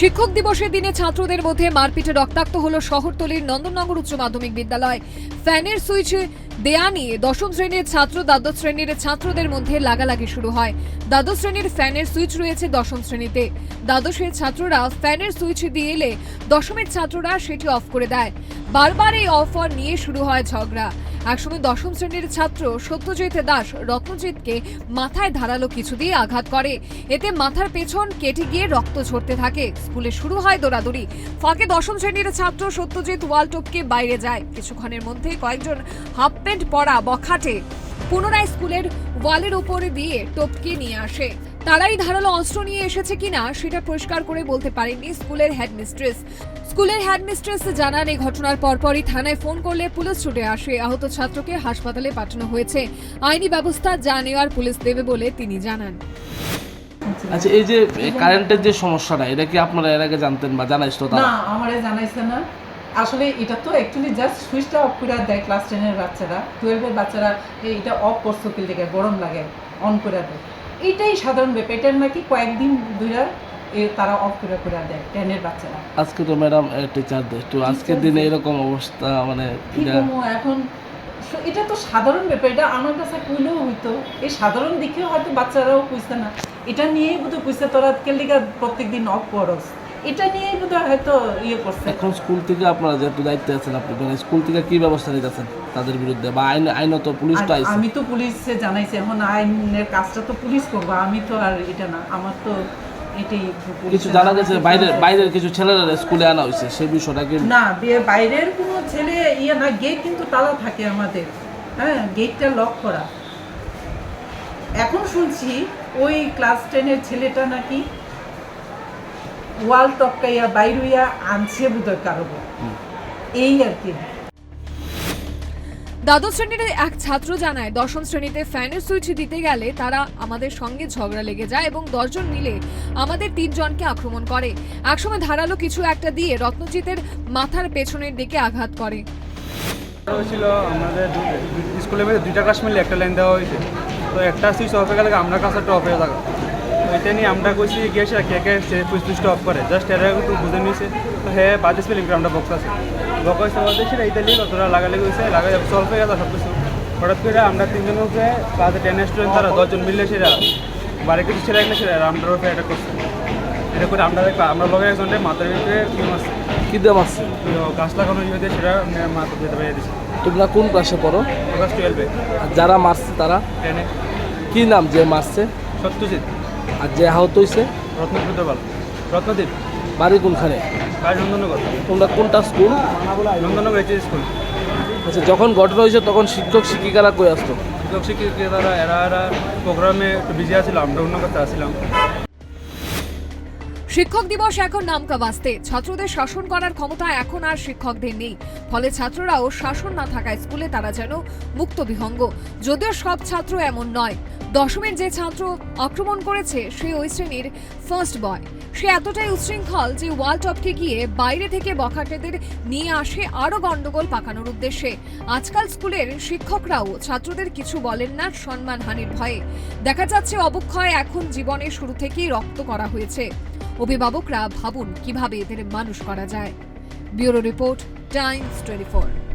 শিক্ষক দিবসের দিনে ছাত্রদের মধ্যে মারপিটে রক্তাক্ত হল শহরতলির নন্দননগর উচ্চ মাধ্যমিক বিদ্যালয়। ফ্যানের সুইচ দেয়া নিয়ে দশম শ্রেণির ছাত্র, দ্বাদশ শ্রেণির ছাত্রদের মধ্যে লাগালাগি শুরু হয়। দ্বাদশ শ্রেণির ফ্যানের সুইচ রয়েছে দশম শ্রেণীতে। দ্বাদশের ছাত্ররা ফ্যানের সুইচ দিয়ে এলে দশমের ছাত্ররা সেটি অফ করে দেয়। বারবার এই অফ নিয়ে শুরু হয় ঝগড়া। একসময় দশম শ্রেণির ছাত্র সত্যজিৎ দাস রত্নজিৎকে মাথায় ধারালো কিছু দিয়ে আঘাত করে। এতে মাথার পেছন কেটে গিয়ে রক্ত ঝরতে থাকে। স্কুলে শুরু হয় দৌড়াদৌড়ি। ফাঁকে দশম শ্রেণির ছাত্র সত্যজিৎ ওয়ালটপকে বাইরে যায়। কিছুক্ষণের মধ্যে কয়েকজন হাফ প্যান্ট পরা বখাটে। পুনরায় স্কুলের ওয়ালের উপরে দিয়ে টপকে নিয়ে আসে। তারাই ধারালো অস্ত্র নিয়ে এসেছে কিনা সেটা পরিষ্কার করে বলতে পারেননি স্কুলের হেডমিস্ট্রেস। স্কুলের হেডমিস্ট্রেস জানান এই ঘটনার পরপরই থানায় ফোন করলে পুলিশ ছুটে আসে। আহত ছাত্রকে হাসপাতালে পাঠানো হয়েছে। আইনি ব্যবস্থা যা নেওয়ার পুলিশ দেবে বলে তিনি জানান। আচ্ছা এই যে কারেন্টের যে সমস্যাটা এটা কি আপনারা এর আগে জানতেন বা জানাইছিল না আমারে জানাইছে না। আসলে এটা তো অ্যাকচুয়ালি জাস্ট সুইচটা অফ করে দেয় ক্লাস টেনের বাচ্চারা টুয়েলভের বাচ্চারা এটা অফ করছ কি লেগে গরম লাগে অন করে দেয়। এইটাই সাধারণ ব্যাপার এটার নাকি কয়েকদিন এ তারা অফ করে করে দেয় টেনের বাচ্চারা। আজকে তো ম্যাডাম তো আজকের দিনে এরকম অবস্থা মানে এখন এটা তো সাধারণ ব্যাপার এটা আমার কাছে কইলেও হইতো এই সাধারণ দিকেও হয়তো বাচ্চারাও কইছে না। এটা নিয়েই কইছে তোরা কেলিকা প্রত্যেকদিন অফ করস। এটা নিয়েই বোধহয় হয়তো ইয়ে করছে। এখন স্কুল থেকে আপনারা যেহেতু দায়িত্বে আছেন আপনি মানে স্কুল থেকে কি ব্যবস্থা নিতেছেন তাদের বিরুদ্ধে? বা আইন আইনত আর আইছে। আমি তো পুলিশে জানাইছি এখন আইনের কাজটা তো পুলিশ করব আমি তো আর এটা না আমার তো এটাই কিছু জানা গেছে বাইরের বাইরের কিছু ছেলেরা স্কুলে আনা হয়েছে সেই বিষয়টা কি? না বাইরের কোনো ছেলে ইয়ে না গেট কিন্তু তালা থাকে আমাদের হ্যাঁ গেটটা লক করা। এখন শুনছি ওই ক্লাস টেনের ছেলেটা নাকি ওয়াল টপকাইয়া বাইরুইয়া আনছে বোধহয় কারও এই আর কি। দ্বাদশ শ্রেণির এক ছাত্র জানায় দশম শ্রেণীতে ফ্যানের সুইচ দিতে গেলে তারা আমাদের সঙ্গে ঝগড়া লেগে যায় এবং দশজন মিলে আমাদের তিনজনকে আক্রমণ করে। একসময় ধারালো কিছু একটা দিয়ে রত্নজিতের মাথার পেছনের দিকে আঘাত করে। হয়েছিল আমাদের স্কুলের মধ্যে দুইটা ক্লাস মিলে একটা লাইন দেওয়া হয়েছে। তো একটা সুইচ অফ হয়ে গেলে আমরা কাছাটা অফ হয়ে থাকা এটা নিয়ে আমরা কইছি গিয়েছে কে কে সে সুইচটা অফ করে। জাস্ট এরা একটু বুঝে নিয়েছে। তো হ্যাঁ বাদে স্পেলিং আমরা বক্স আছে। বক্স হয়েছে ওদের সেটা নিয়ে তোরা লাগালে গেছে লাগাই সলভ হয়ে গেছে সব কিছু হঠাৎ করে আমরা তিনজন উপরে ক্লাসে টেন স্টুডেন্ট তারা দশজন মিললে সেরা বাড়ি কিছু গেলে সেরা আমরা উপরে এটা করছে। এটা করে আমরা আমরা লগে একজনের মাথার ভিতরে টিম আছে কি দেওয়া আছে গাছ লাগানো ইয়ে সেটা মাথা যেতে পেরে দিচ্ছে তোমরা কোন ক্লাসে পড়ো? ক্লাস টুয়েলভে আর যারা মারছে তারা? টেনে কি নাম যে মারছে? সত্যজিৎ। আর যে আহত হয়েছে রত্নপুত্রপাল রত্নদ্বীপ বাড়ি কোনখানে? কাজ নন্দনগর। তোমরা কোনটা স্কুল? Nandangar H school. আচ্ছা যখন ঘটনা হয়েছে তখন শিক্ষক শিক্ষিকারা কই আসতো? শিক্ষক শিক্ষিকারা এরা এরা প্রোগ্রামে একটু বিজি আছিলাম আমরা অন্য কথা আসছিলাম। শিক্ষক দিবস এখন নামকা বাস্তে ছাত্রদের শাসন করার ক্ষমতা এখন আর শিক্ষকদের নেই। ফলে ছাত্ররাও শাসন না থাকায় স্কুলে তারা যেন মুক্ত বিহঙ্গ। যদিও সব ছাত্র এমন নয় দশমের যে ছাত্র আক্রমণ করেছে, সে ওই শ্রেণির ফার্স্ট বয় সে এতটাই উচ্ছৃঙ্খল যে ওয়াল টপকে গিয়ে বাইরে থেকে বখাটেদের নিয়ে আসে আরও গন্ডগোল পাকানোর উদ্দেশ্যে। আজকাল স্কুলের শিক্ষকরাও ছাত্রদের কিছু বলেন না সম্মানহানির ভয়ে। দেখা যাচ্ছে অবক্ষয় এখন জীবনের শুরু থেকেই রক্ত করা হয়েছে। অভিভাবকরা ভাবুন কীভাবে এদের মানুষ করা যায়। Bureau report, Times twenty